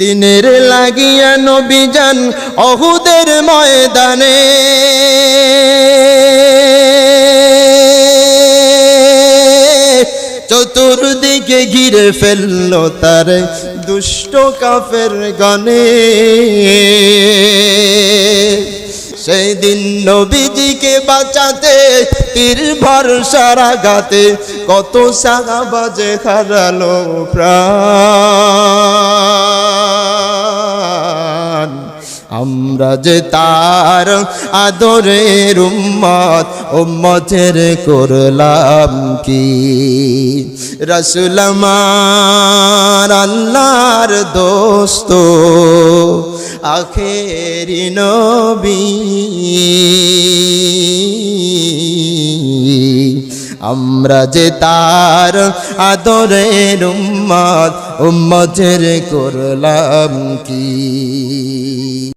দিনের লাগিয়া নবীজান অহুদের ময়দানে। চতুর্দিকে ঘিরে ফেলল তার দুষ্ট কাফের গনে সেই দিন নবীজিকে বাঁচাতে, তীর ভর সারা গাতে কত সাগা বাজে হারালো প্রাণ। আমরা যে তার আদরের উম্মত, উম্মতের করলাম কি? রসুল আমার আল্লাহর দোস্ত, আখেরি নবী। আমরা যে তার আদরের উম্মত, উম্মতের করলাম কি?